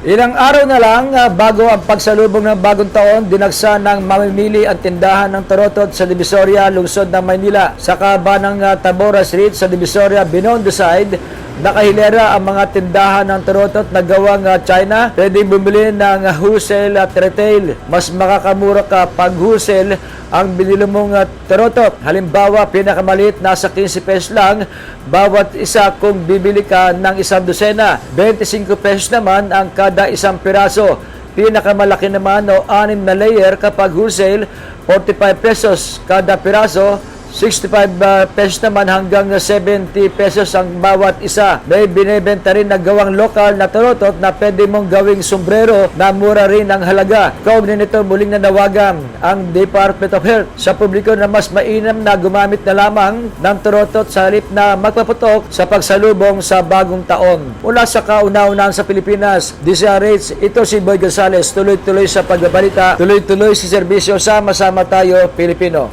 Ilang araw na lang ah, bago ang pagsalubong ng bagong taon, dinagsa ng mamimili ang tindahan ng Torotot sa Divisoria, lungsod ng Maynila. Sa kaba ng ah, Tabora Street sa Divisoria, Binondo Side, nakahilera ang mga tindahan ng Torotot na gawang ah, China. Pwedeng bumili ng ah, wholesale at retail. Mas makakamura ka pag wholesale ang binili mong uh, Torotot. Halimbawa, pinakamaliit nasa 15 pesos lang bawat isa kung bibili ka ng isang dosena. 25 pesos naman ang kada isang piraso. Pinakamalaki naman o anim na layer kapag wholesale, 45 pesos kada piraso. 65 uh, pesos naman hanggang 70 pesos ang bawat isa. May binibenta rin na gawang lokal na torotot na pwede mong gawing sombrero na mura rin ang halaga. Kaugnay nito muling nanawagan ang Department of Health sa publiko na mas mainam na gumamit na lamang ng torotot sa halip na magpaputok sa pagsalubong sa bagong taon. Mula sa kauna-unahan sa Pilipinas, DCRH, ito si Boy Gonzales, tuloy-tuloy sa pagbabalita, tuloy-tuloy si serbisyo, sama-sama tayo, Pilipino.